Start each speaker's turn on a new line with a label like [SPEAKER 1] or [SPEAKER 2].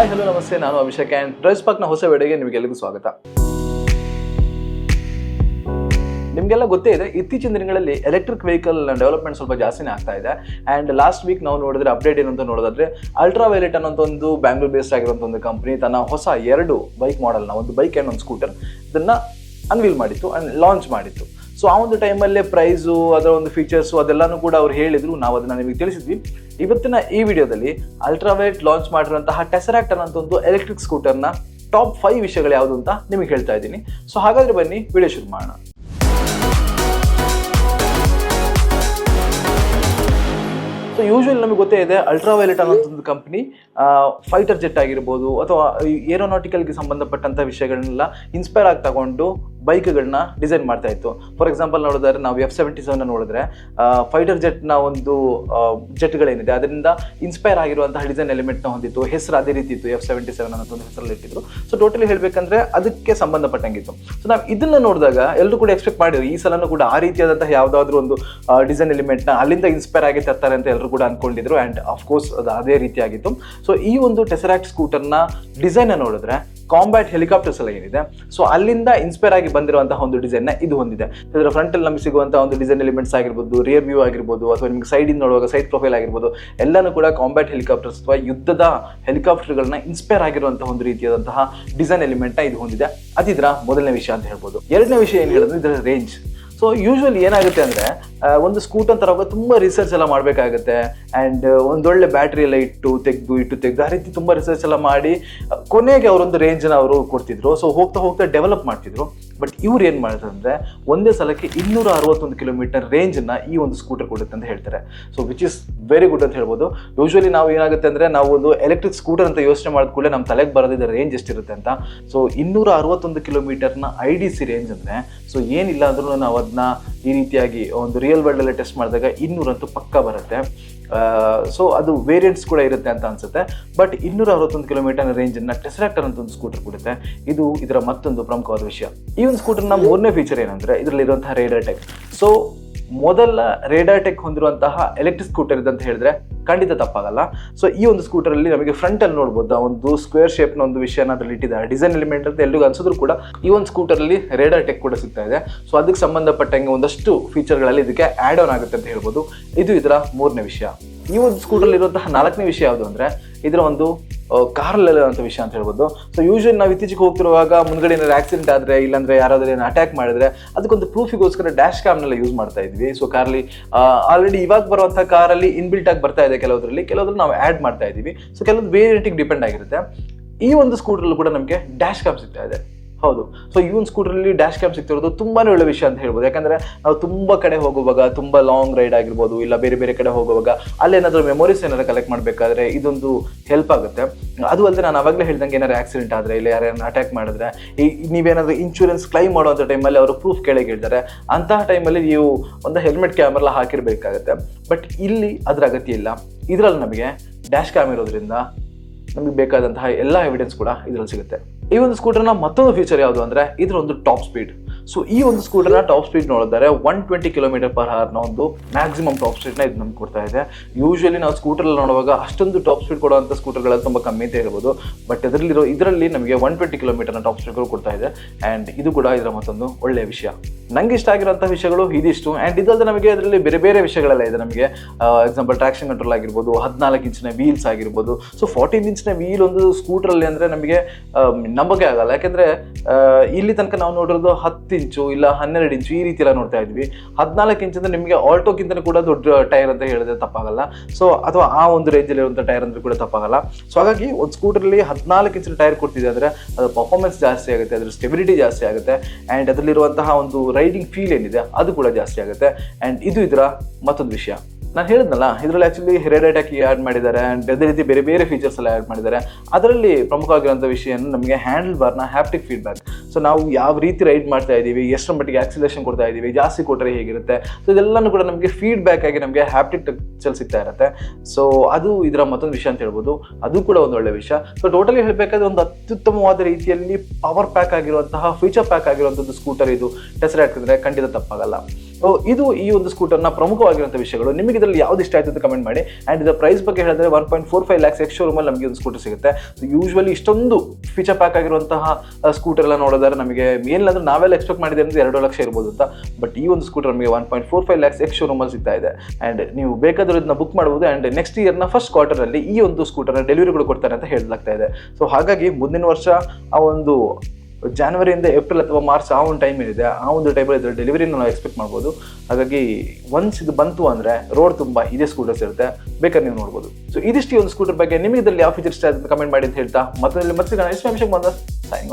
[SPEAKER 1] Hi, hello, ನಮಸ್ತೆ. ನಾನು Abhishek and dries ಪಾಕ್ನ ಹೊಸ ವಿಡಿಯೋಗೆ ನಿಮಗೆಲ್ಲರಿಗೂ ಸ್ವಾಗತ. ನಿಮಗೆಲ್ಲ ಗೊತ್ತೇ ಇದೆ, ಇತ್ತೀಚಿನ ದಿನಗಳಲ್ಲಿ ಎಲೆಕ್ಟ್ರಿಕ್ ವೆಹಿಕಲ್ ಡೆವಲಪ್ಮೆಂಟ್ ಸ್ವಲ್ಪ ಜಾಸ್ತಿನೇ ಆಗ್ತಾ ಇದೆ. ಆ್ಯಂಡ್ ಲಾಸ್ಟ್ ವೀಕ್ ನಾವು ನೋಡಿದ್ರೆ ಅಪ್ಡೇಟ್ ಏನಂತ ನೋಡೋದಾದ್ರೆ ಅಲ್ಟ್ರಾ ವೈಲೆಟ್ ಅನ್ನೋಂಥ ಒಂದು ಬ್ಯಾಂಗ್ಳೂರ್ ಬೇಸ್ಡ್ ಆಗಿರುವಂಥ ಒಂದು ಕಂಪ್ನಿ ತನ್ನ ಹೊಸ ಎರಡು ಬೈಕ್ ಮಾಡೆಲ್ನ ಒಂದು ಬೈಕ್ ಆ್ಯಂಡ್ ಒಂದು ಸ್ಕೂಟರ್ ಇದನ್ನ ಅನ್ವೀಲ್ ಮಾಡಿತ್ತು ಅಂಡ್ ಲಾಂಚ್ ಮಾಡಿತ್ತು. ಸೊ ಆ ಒಂದು ಟೈಮಲ್ಲೇ ಪ್ರೈಸು ಅದರ ಒಂದು ಫೀಚರ್ಸು ಅದೆಲ್ಲನೂ ಕೂಡ ಅವ್ರು ಹೇಳಿದ್ರು. ನಾವು ಅದನ್ನು ನಿಮಗೆ ತಿಳಿಸಿದ್ವಿ. ಇವತ್ತಿನ ಈ ವಿಡಿಯೋದಲ್ಲಿ ಅಲ್ಟ್ರಾವೇಟ್ ಲಾಂಚ್ ಮಾಡಿರುವಂತಹ ಟೆಸರಾಕ್ಟ್ ಅನ್ನೋಂಥ ಒಂದು ಎಲೆಕ್ಟ್ರಿಕ್ ಸ್ಕೂಟರ್ನ ಟಾಪ್ ಫೈವ್ ವಿಷಯಗಳು ಯಾವುದು ಅಂತ ನಿಮಗೆ ಹೇಳ್ತಾ ಇದ್ದೀನಿ. ಸೊ ಹಾಗಾದರೆ ಬನ್ನಿ, ವಿಡಿಯೋ ಶುರು ಮಾಡೋಣ. ಸೊ ಯೂಶುವಲಿ ನಮಗೆ ಗೊತ್ತೇ ಇದೆ ಅಲ್ಟ್ರಾ ವೈಲೆಟ್ ಒಂದು ಕಂಪ್ನಿ ಫೈಟರ್ ಜೆಟ್ ಆಗಿರ್ಬೋದು ಅಥವಾ ಏರೋನಾಟಿಕಲ್ಗೆ ಸಂಬಂಧಪಟ್ಟಂಥ ವಿಷಯಗಳನ್ನೆಲ್ಲ ಇನ್ಸ್ಪೈರ್ ಆಗಿ ತಗೊಂಡು ಬೈಕ್ಗಳನ್ನ ಡಿಸೈನ್ ಮಾಡ್ತಾ ಇತ್ತು. ಫಾರ್ ಎಕ್ಸಾಂಪಲ್ ನೋಡಿದ್ರೆ ನಾವು ಎಫ್ ಸೆವೆಂಟಿ ಸೆವೆನ್ ನೋಡಿದ್ರೆ ಫೈಟರ್ ಜೆಟ್ನ ಒಂದು ಜೆಟ್ಗಳೇನಿದೆ ಅದರಿಂದ ಇನ್ಸ್ಪೈರ್ ಆಗಿರುವಂತಹ ಡಿಸೈನ್ ಎಲಿಮೆಂಟ್ನ ಹೊಂದಿತ್ತು. ಹೆಸರು ಅದೇ ರೀತಿ ಇತ್ತು ಎಫ್ ಸೆವೆಂಟಿ ಸೆವೆನ್ ಅನ್ನೋ ಒಂದು ಹೆಸರಲ್ಲಿ ಇಟ್ಟಿದ್ರು. ಸೊ ಟೋಟಲಿ ಹೇಳಬೇಕಂದ್ರೆ ಅದಕ್ಕೆ ಸಂಬಂಧಪಟ್ಟಂಗಿತ್ತು. ಸೊ ನಾವು ಇದನ್ನ ನೋಡಿದಾಗ ಎಲ್ಲರೂ ಕೂಡ ಎಕ್ಸ್ಪೆಕ್ಟ್ ಮಾಡಿದ್ರು, ಈ ಸಲನೂ ಕೂಡ ಆ ರೀತಿಯಾದಂತಹ ಯಾವುದಾದ್ರೂ ಒಂದು ಡಿಸೈನ್ ಎಲಿಮೆಂಟ್ನ ಅಲ್ಲಿಂದ ಇನ್ಸ್ಪೈರ್ ಆಗಿ ತರ್ತಾರೆ ಅಂತ ಎಲ್ಲರೂ ಕೂಡ ಅನ್ಕೊಂಡಿದ್ರು. ಆ್ಯಂಡ್ ಅಫ್ಕೋರ್ಸ್ ಅದು ಅದೇ ರೀತಿಯಾಗಿತ್ತು. ಸೊ ಈ ಒಂದು ಟೆಸರಾಕ್ಟ್ ಸ್ಕೂಟರ್ನ ಡಿಸೈನ್ ನೋಡಿದ್ರೆ ಕಾಂಬ್ಯಾಟ್ ಹೆಲಿಕಾಪ್ಟರ್ಸ್ ಎಲ್ಲ ಏನಿದೆ? ಸೊ ಅಲ್ಲಿಂದ ಇನ್ಸ್ಪೈರ್ ಆಗಿ ಬಂದಿರುವಂತಹ ಒಂದು ಡಿಸೈನ್ ಇದು ಹೊಂದಿದೆ ಇದರ ಫ್ರಂಟ್ ಅಲ್ಲಿ ನಮಗೆ ಸಿಗುವಂತಹ ಒಂದು ಡಿಸೈನ್ ಎಲಿಮೆಂಟ್ಸ್ ಆಗಿರ್ಬೋದು ರಿಯರ್ ವ್ಯೂ ಆಗಿರ್ಬೋದು, ಅಥವಾ ನಿಮಗೆ ಸೈಡ್ ಇಂದ ನೋಡುವಾಗ ಸೈಡ್ ಪ್ರೊಫೈಲ್ ಆಗಿರ್ಬೋದು, ಎಲ್ಲನೂ ಕೂಡ ಕಾಂಬ್ಯಾಟ್ ಹೆಲಿಕಾಪ್ಟರ್ಸ್ ಅಥವಾ ಯುದ್ಧದ ಹೆಲಿಕಾಪ್ಟರ್ಗಳನ್ನ ಇನ್ಸ್ಪೈರ್ ಆಗಿರುವಂತಹ ಒಂದು ರೀತಿಯಾದಂತಹ ಡಿಸೈನ್ ಎಲಿಮೆಂಟ್ನ ಇದು ಹೊಂದಿದೆ ಅದಿದ್ರ ಮೊದಲನೇ ವಿಷಯ ಅಂತ ಹೇಳ್ಬೋದು. ಎರಡನೇ ವಿಷಯ ಏನು ಹೇಳಿದ್ರೆ ಇದರ ರೇಂಜ್ ಸೊ ಯೂಶ್ವಲಿ ಏನಾಗುತ್ತೆ ಅಂದರೆ ಒಂದು ಸ್ಕೂಟರ್ ತರುವಾಗ ತುಂಬ ರಿಸರ್ಚ್ ಎಲ್ಲ ಮಾಡಬೇಕಾಗುತ್ತೆ. ಆ್ಯಂಡ್ ಒಂದೊಳ್ಳೆ ಬ್ಯಾಟ್ರಿ ಎಲ್ಲ ಇಟ್ಟು ತೆಗೆದು ಇಟ್ಟು ತೆಗೆದು, ಆ ರೀತಿ ತುಂಬ ರಿಸರ್ಚ್ ಎಲ್ಲ ಮಾಡಿ ಕೊನೆಗೆ ಅವರೊಂದು ರೇಂಜನ್ನು ಅವರು ಕೊಡ್ತಿದ್ರು. ಸೊ ಹೋಗ್ತಾ ಹೋಗ್ತಾ ಡೆವಲಪ್ ಮಾಡ್ತಿದ್ರು. ಬಟ್ ಇವ್ರು ಏನು ಮಾಡ್ತಾರೆ ಅಂದರೆ ಒಂದೇ ಸಲಕ್ಕೆ ಇನ್ನೂರ ಅರವತ್ತೊಂದು ಕಿಲೋಮೀಟರ್ ರೇಂಜನ್ನ ಈ ಒಂದು ಸ್ಕೂಟರ್ ಕೊಡುತ್ತೆ ಅಂತ ಹೇಳ್ತಾರೆ. So which is very good ಅಂತ ಹೇಳ್ಬೋದು. ಯೂಶ್ವಲಿ ನಾವು ಏನಾಗುತ್ತೆ ಅಂದರೆ ನಾವು ಒಂದು ಎಲೆಕ್ಟ್ರಿಕ್ ಸ್ಕೂಟರ್ ಅಂತ ಯೋಚನೆ ಮಾಡಿದ ಕೂಡಲೇ ನಮ್ಮ ತಲೆಗೆ ಬರೋದಿದೆ ರೇಂಜ್ ಎಷ್ಟಿರುತ್ತೆ ಅಂತ. ಸೊ ಇನ್ನೂರ ಅರವತ್ತೊಂದು ಕಿಲೋಮೀಟರ್ನ ಐ ಡಿ ಸಿ ರೇಂಜ್ ಅಂದರೆ ಸೊ ಏನಿಲ್ಲ ಅಂದ್ರೂ ನಾವು ಅದನ್ನ ಈ ರೀತಿಯಾಗಿ ಒಂದು ರಿಯಲ್ ವರ್ಲ್ಡಲ್ಲೇ ಟೆಸ್ಟ್ ಮಾಡಿದಾಗ ಇನ್ನೂರಂತೂ ಪಕ್ಕ ಬರುತ್ತೆ. ಸೊ ಅದು ವೇರಿಯಂಟ್ಸ್ ಕೂಡ ಇರುತ್ತೆ ಅಂತ ಅನ್ಸುತ್ತೆ. ಬಟ್ ಇನ್ನೂರ ಅರವತ್ತೊಂದು ಕಿಲೋಮೀಟರ್ ರೇಂಜನ್ನು ಟೆಸ್ರಾಕ್ಟರ್ ಅಂತ ಒಂದು ಸ್ಕೂಟರ್ ಕೊಡುತ್ತೆ ಇದು ಇದರ ಮತ್ತೊಂದು ಪ್ರಮುಖವಾದ ವಿಷಯ. ಈ ಒಂದು ಸ್ಕೂಟರ್ನ ಮೂರನೇ ಫೀಚರ್ ಏನಂದರೆ ಇದರಲ್ಲಿರುವಂತಹ ರೇಡರ್ ಟೆಕ್ ಸೊ ಮೊದಲ ರೇಡರ್ ಟೆಕ್ ಹೊಂದಿರುವಂತಹ ಎಲೆಕ್ಟ್ರಿಕ್ ಸ್ಕೂಟರ್ ಇದೆ ಅಂತ ಹೇಳಿದ್ರೆ ಖಂಡಿತ ತಪ್ಪಾಗಲ್ಲ. ಸೊ ಈ ಒಂದು ಸ್ಕೂಟರ್ ಅಲ್ಲಿ ನಮಗೆ ಫ್ರಂಟ್ ಅಲ್ಲಿ ನೋಡ್ಬೋದು ಒಂದು ಸ್ಕ್ವೇರ್ ಶೇಪ್ನ ಒಂದು ವಿಷಯನ ಅದರಲ್ಲಿ ಇಟ್ಟಿದ್ದಾರೆ. ಡಿಸೈನ್ ಎಲಿಮೆಂಟ್ ಅಂತ ಎಲ್ಲಿಗೂ ಅನ್ಸಿದ್ರು ಕೂಡ ಈ ಒಂದು ಸ್ಕೂಟರ್ ಅಲ್ಲಿ ರೇಡರ್ ಟೆಕ್ ಕೂಡ ಸಿಗ್ತಾ ಇದೆ. ಸೊ ಅದಕ್ಕೆ ಸಂಬಂಧಪಟ್ಟಂಗೆ ಒಂದಷ್ಟು ಫೀಚರ್ಗಳಲ್ಲಿ ಇದಕ್ಕೆ ಆಡ್ ಆನ್ ಆಗುತ್ತೆ ಅಂತ ಹೇಳ್ಬೋದು. ಇದು ಇದರ ಮೂರನೇ ವಿಷಯ. ಈ ಒಂದು ಸ್ಕೂಟರ್ ಇರುವಂತಹ ನಾಲ್ಕನೇ ವಿಷಯ ಯಾವುದು ಅಂದ್ರೆ, ಇದರ ಒಂದು ಕಾರಲ್ಲಿ ಅಂತ ವಿಷಯ ಅಂತ ಹೇಳ್ಬೋದು. ಸೊ ಯೂಶಲಿ ನಾವು ಇತ್ತೀಚೆಗೆ ಹೋಗ್ತಿರುವಾಗ ಮುಂದ್ಗಡೆ ಏನಾದ್ರು ಆಕ್ಸಿಡೆಂಟ್ ಆದರೆ, ಇಲ್ಲಾಂದ್ರೆ ಯಾರಾದರೂ ಏನು ಅಟ್ಯಾಕ್ ಮಾಡಿದ್ರೆ, ಅದಕ್ಕೊಂದು ಪ್ರೂಫಿಗೋಸ್ಕರ ಡ್ಯಾಶ್ ಕ್ಯಾಮ್ನೆಲ್ಲ ಯೂಸ್ ಮಾಡ್ತಾ ಇದ್ವಿ. ಸೊ ಕಾರಲ್ಲಿ ಆಲ್ರೆಡಿ ಇವಾಗ ಬರುವಂಥ ಕಾರಲ್ಲಿ ಇನ್ಬಿಲ್ಟ್ ಆಗಿ ಬರ್ತಾ ಇದೆ ಕೆಲವರಲ್ಲಿ ಕೆಲವೊಂದು ನಾವು ಆ್ಯಡ್ ಮಾಡ್ತಾ ಇದ್ದೀವಿ ಸೊ ಕೆಲವೊಂದು ವೇರಿಯಂಟಿಗೆ ಡಿಪೆಂಡ್ ಆಗಿರುತ್ತೆ. ಈ ಒಂದು ಸ್ಕೂಟ್ರಲ್ಲೂ ಕೂಡ ನಮಗೆ ಡ್ಯಾಶ್ ಕ್ಯಾಮ್ ಸಿಗ್ತಾ ಇದೆ. ಹೌದು. ಸೊ ಒಂದು ಸ್ಕೂಟರಲ್ಲಿ ಡ್ಯಾಶ್ ಕ್ಯಾಮ್ ಸಿಗ್ತಿರೋದು ತುಂಬಾನೇ ಒಳ್ಳೆ ವಿಷಯ ಅಂತ ಹೇಳ್ಬೋದು. ಯಾಕಂದ್ರೆ ನಾವು ತುಂಬಾ ಕಡೆ ಹೋಗುವಾಗ, ತುಂಬಾ ಲಾಂಗ್ ರೈಡ್ ಆಗಿರ್ಬೋದು, ಇಲ್ಲ ಬೇರೆ ಬೇರೆ ಕಡೆ ಹೋಗುವಾಗ ಅಲ್ಲೇನಾದ್ರೂ ಮೆಮೊರೀಸ್ ಏನಾದ್ರು ಕಲೆಕ್ಟ್ ಮಾಡಬೇಕಾದ್ರೆ ಇದೊಂದು ಹೆಲ್ಪ್ ಆಗುತ್ತೆ. ಅದು ಅಲ್ಲದೆ ನಾನು ಅವಾಗಲೇ ಹೇಳ್ದಂಗೆ ಏನಾದ್ರು ಆಕ್ಸಿಡೆಂಟ್ ಆದರೆ, ಇಲ್ಲ ಯಾರನ್ನ ಅಟ್ಯಾಕ್ ಮಾಡಿದ್ರೆ, ಈ ನೀವೇನಾದ್ರೂ ಇನ್ಶೂರೆನ್ಸ್ ಕ್ಲೈಮ್ ಮಾಡುವಂಥ ಟೈಮಲ್ಲಿ ಅವರು ಪ್ರೂಫ್ ಕೆಳಗೆ ಹೇಳ್ತಾರೆ ಅಂತಹ ಟೈಮಲ್ಲಿ ನೀವು ಒಂದು ಹೆಲ್ಮೆಟ್ ಕ್ಯಾಮರಾ ಹಾಕಿರ್ಬೇಕಾಗತ್ತೆ. ಬಟ್ ಇಲ್ಲಿ ಅದರ ಅಗತ್ಯ ಇಲ್ಲ. ಇದರಲ್ಲಿ ನಮಗೆ ಡ್ಯಾಶ್ ಕ್ಯಾಮ್ ಇರೋದ್ರಿಂದ ನಮಗೆ ಬೇಕಾದಂತಹ ಎಲ್ಲ ಎವಿಡೆನ್ಸ್ ಕೂಡ ಇದರಲ್ಲಿ ಸಿಗುತ್ತೆ. ಈ ಒಂದು ಸ್ಕೂಟರ್ನ ಮತ್ತೊಂದು ಫೀಚರ್ ಯಾವುದು ಅಂದರೆ ಇದರ ಒಂದು ಟಾಪ್ ಸ್ಪೀಡ್ ಸೊ ಈ ಒಂದು ಸ್ಕೂಟರ್ನ ಟಾಪ್ ಸ್ಪೀಡ್ ನೋಡಿದರೆ ಒನ್ ಟ್ವೆಂಟಿ ಕಿಲೋಮೀಟರ್ ಪರ್ ಅವರ್ನ ಒಂದು ಮ್ಯಾಕ್ಸಿಮಮ್ ಟಾಪ್ ಸ್ಪೀಡ್ನ ಇದು ನಮ್ಗೆ ಕೊಡ್ತಾ ಇದೆ. ಯೂಶಲಿ ನಾವು ಸ್ಕೂಟರಲ್ಲಿ ನೋಡುವಾಗ ಅಷ್ಟೊಂದು ಟಾಪ್ ಸ್ಪೀಡ್ ಕೊಡುವಂಥ ಸ್ಕೂಟರ್ಗಳಲ್ಲಿ ತುಂಬ ಕಮ್ಮಿ ಅಂತ ಹೇಳ್ಬೋದು. ಬಟ್ ಇದರಲ್ಲಿರೋ, ಇದರಲ್ಲಿ ನಮಗೆ ಒನ್ ಟ್ವೆಂಟಿ ಕಿಲೋಮೀಟರ್ನ ಟಾಪ್ ಸ್ಪೀಡ್ಗಳು ಕೊಡ್ತಾ ಇದೆ. ಆ್ಯಂಡ್ ಇದು ಕೂಡ ಇದರ ಮತ್ತೊಂದು ಒಳ್ಳೆಯ ವಿಷಯ. ನಂಗೆ ಇಷ್ಟ ಆಗಿರೋಂಥ ವಿಷಯಗಳು ಇದಿಷ್ಟು. ಆ್ಯಂಡ್ ಇದಲ್ಲದೆ ನಮಗೆ ಅದರಲ್ಲಿ ಬೇರೆ ಬೇರೆ ವಿಷಯಗಳೆಲ್ಲ ಇದೆ. ನಮಗೆ ಎಕ್ಸಾಂಪಲ್ ಟ್ರಾಕ್ಷನ್ ಕಂಟ್ರೋಲ್ ಆಗಿರ್ಬೋದು, ಹದಿನಾಲ್ಕು ಇಂಚಿನ ವೀಲ್ಸ್ ಆಗಿರ್ಬೋದು. ಸೊ ಫೋರ್ಟೀನ್ ಇಂಚಿನ ವೀಲ್ ಒಂದು ಸ್ಕೂಟ್ರಲ್ಲಿ ಅಂದರೆ ನಮಗೆ ನಂಬಕ್ಕೆ ಆಗಲ್ಲ. ಯಾಕೆಂದರೆ ಇಲ್ಲಿ ತನಕ ನಾವು ನೋಡಿರೋದು ಹತ್ತು ಇಂಚು ಇಲ್ಲ ಹನ್ನೆರಡು ಇಂಚು ಈ ರೀತಿ ಎಲ್ಲ ನೋಡ್ತಾ ಇದ್ವಿ. ಹದಿನಾಲ್ಕು ಇಂಚ್ ಅಂದ್ರೆ ನಿಮಗೆ ಆಲ್ಟೋಕ್ಕಿಂತ ಕೂಡ ದೊಡ್ಡ ಟೈರ್ ಅಂತ ಹೇಳಿದ್ರೆ ತಪ್ಪಾಗಲ್ಲ. ಸೊ ಅಥವಾ ಆ ಒಂದು ರೇಂಜಲ್ಲಿ ಇರುವಂಥ ಟೈರ್ ಅಂದ್ರೆ ಕೂಡ ತಪ್ಪಾಗಲ್ಲ. ಸೊ ಹಾಗಾಗಿ ಒಂದು ಸ್ಕೂಟರಲ್ಲಿ ಹದಿನಾಲ್ಕು ಇಂಚಿನ ಟೈರ್ ಕೊಡ್ತಿದೆ ಅಂದರೆ ಅದು ಪರ್ಫಾರ್ಮೆನ್ಸ್ ಜಾಸ್ತಿ ಆಗುತ್ತೆ, ಅದ್ರ ಸ್ಟೆಬಿಲಿಟಿ ಜಾಸ್ತಿ ಆಗುತ್ತೆ ಆ್ಯಂಡ್ ಅದರಲ್ಲಿರುವಂತಹ ಒಂದು ರೈಡಿಂಗ್ ಫೀಲ್ ಏನಿದೆ ಅದು ಕೂಡ ಜಾಸ್ತಿ ಆಗುತ್ತೆ. ಆ್ಯಂಡ್ ಇದು ಇದರ ಮತ್ತೊಂದು ವಿಷಯ. ನಾನು ಹೇಳಿದ್ನಲ್ಲ, ಇದರಲ್ಲಿ ಆ್ಯಕ್ಚುಲಿ ಹೆರೇಡ್ ಅಟ್ಯಾಕ್ ಆ್ಯಡ್ ಮಾಡಿದ್ದಾರೆ ಆ್ಯಂಡ್ ಅದೇ ರೀತಿ ಬೇರೆ ಬೇರೆ ಫೀಚರ್ಸ್ ಎಲ್ಲ ಆ್ಯಡ್ ಮಾಡಿದ್ದಾರೆ. ಅದರಲ್ಲಿ ಪ್ರಮುಖವಾಗಿರುವಂಥ ವಿಷಯ ನಮಗೆ ಹ್ಯಾಂಡಲ್ ಬಾರ್ನ ಹ್ಯಾಪ್ಟಿಕ್ ಫೀಡ್ಬ್ಯಾಕ್ ಸೊ ನಾವು ಯಾವ ರೀತಿ ರೈಡ್ ಮಾಡ್ತಾ ಇದ್ದೀವಿ, ಎಷ್ಟರ ಮಟ್ಟಿಗೆ ಆಕ್ಸಿಲೇಷನ್ ಕೊಡ್ತಾ ಇದ್ದೀವಿ, ಜಾಸ್ತಿ ಕೊಟ್ಟರೆ ಹೇಗಿರುತ್ತೆ? ಸೊ ಇದೆಲ್ಲನೂ ಕೂಡ ನಮಗೆ ಫೀಡ್ಬ್ಯಾಕ್ ಆಗಿ ನಮಗೆ ಹ್ಯಾಪ್ಟಿಕ್ ಟಚ್ ಸಿಗ್ತಾ ಇರುತ್ತೆ. ಸೊ ಅದು ಇದರ ಮತ್ತೊಂದು ವಿಷಯ ಅಂತ ಹೇಳ್ಬೋದು. ಅದು ಕೂಡ ಒಂದು ಒಳ್ಳೆ ವಿಷಯ. ಸೊ ಟೋಟಲಿ ಹೇಳಬೇಕಾದ್ರೆ ಒಂದು ಅತ್ಯುತ್ತಮವಾದ ರೀತಿಯಲ್ಲಿ ಪವರ್ ಪ್ಯಾಕ್ ಆಗಿರುವಂತಹ ಫೀಚರ್ ಪ್ಯಾಕ್ ಆಗಿರುವಂಥದ್ದು ಸ್ಕೂಟರ್ ಇದು. ಟೆಸ್ಟ್ ಹಾಕಿದ್ರೆ ಖಂಡಿತ ತಪ್ಪಾಗಲ್ಲ. ಇದು ಈ ಒಂದು ಸ್ಕೂಟರ್ನ ಪ್ರಮುಖವಾಗಿರುವಂಥ ವಿಷಯಗಳು. ನಿಮಗೆ ಇದರಲ್ಲಿ ಯಾವ್ದು ಇಷ್ಟ ಆಯ್ತು ಅಂತ ಕಮೆಂಟ್ ಮಾಡಿ. ಆ್ಯಂಡ್ ಇದರ ಪ್ರೈಸ್ ಬಗ್ಗೆ ಹೇಳಿದ್ರೆ one point four five lakhs ex ಶೋರೂಮಲ್ಲಿ ನಮಗೆ ಒಂದು ಸ್ಕೂಟರ್ ಸಿಗುತ್ತೆ. ಯೂಶ್ವಲಿ ಇಷ್ಟೊಂದು ಫೀಚರ್ ಪ್ಯಾಕ್ ಆಗಿರುವಂತಹ ಸ್ಕೂಟರ್ ಎಲ್ಲ ನೋಡಿದ್ರೆ ನಮಗೆ ಏನಿಲ್ಲ ನಾವೆಲ್ಲ ಎಕ್ಸ್ಪೆಕ್ಟ್ ಮಾಡಿದೆ ಅಂದ್ರೆ ಎರಡು ಲಕ್ಷ ಇರ್ಬೋದು ಅಂತ. ಬಟ್ ಈ ಒಂದು ಸ್ಕೂಟರ್ ನಮಗೆ one point four five lakhs ex ಶೋರೂಮಲ್ಲಿ ಸಿಗ್ತಾ ಇದೆ. ಆ್ಯಂಡ್ ನೀವು ಬೇಕಾದರೂ ಇದನ್ನ ಬುಕ್ ಮಾಡಬಹುದು ಆ್ಯಂಡ್ ನೆಕ್ಸ್ಟ್ ಇಯರ್ನ ಫಸ್ಟ್ ಕ್ವಾರ್ಟರಲ್ಲಿ ಈ ಒಂದು ಸ್ಕೂಟರ್ನ ಡೆಲಿವರಿಗಳು ಕೊಡ್ತಾರೆ ಅಂತ ಹೇಳಲಾಗ್ತಾ ಇದೆ. ಸೊ ಹಾಗಾಗಿ ಮುಂದಿನ ವರ್ಷ ಆ ಒಂದು ಜಾನ್ವರಿಯಿಂದ ಏಪ್ರಿಲ್ ಅಥವಾ ಮಾರ್ಚ್ ಆ ಒಂದು ಟೈಮ್ ಏನಿದೆ, ಆ ಒಂದು ಟೈಮಲ್ಲಿ ಇದರ ಡೆಲಿವರಿನ ನಾವು ಎಕ್ಸ್ಪೆಕ್ಟ್ ಮಾಡ್ಬೋದು. ಹಾಗಾಗಿ ಒನ್ಸ್ ಇದು ಬಂತು ಅಂದರೆ ರೋಡ್ ತುಂಬ ಇದೇ ಸ್ಕೂಟರ್ಸ್ ಇರುತ್ತೆ, ಬೇಕಾದ್ರೆ ನೀವು ನೋಡ್ಬೋದು. ಸೊ ಇದಿಷ್ಟು ಒಂದು ಸ್ಕೂಟರ್ ಬಗ್ಗೆ, ನಿಮಗೆ ಇದರಲ್ಲಿ ಯಾವ ಫೀಚರ್ಸ್ ಕಮೆಂಟ್ ಮಾಡಿ ಅಂತ ಹೇಳ್ತಾ ಮತ್ತೆ ಮತ್ತೆ ಎಷ್ಟು ನಿಮಿಷಕ್ಕೆ ಬಂದ ಸೈನ್